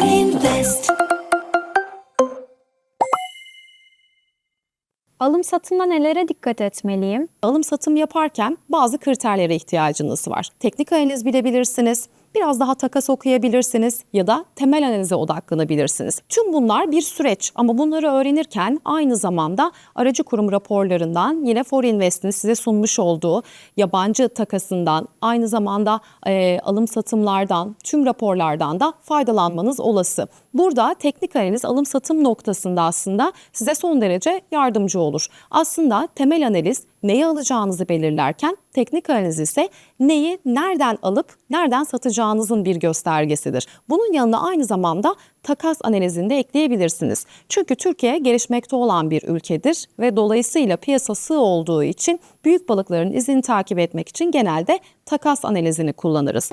Invest. Alım satımda nelere dikkat etmeliyim? Alım satım yaparken bazı kriterlere ihtiyacınız var. Teknik analiz bilebilirsiniz biraz daha takas okuyabilirsiniz ya da temel analize odaklanabilirsiniz. Tüm bunlar bir süreç ama bunları öğrenirken aynı zamanda aracı kurum raporlarından yine For Invest'in size sunmuş olduğu yabancı takasından aynı zamanda e, alım satımlardan tüm raporlardan da faydalanmanız olası. Burada teknik analiz alım satım noktasında aslında size son derece yardımcı olur. Aslında temel analiz neyi alacağınızı belirlerken teknik analiz ise neyi nereden alıp nereden satacağınızın bir göstergesidir. Bunun yanına aynı zamanda takas analizini de ekleyebilirsiniz. Çünkü Türkiye gelişmekte olan bir ülkedir ve dolayısıyla piyasa sığ olduğu için büyük balıkların izini takip etmek için genelde takas analizini kullanırız.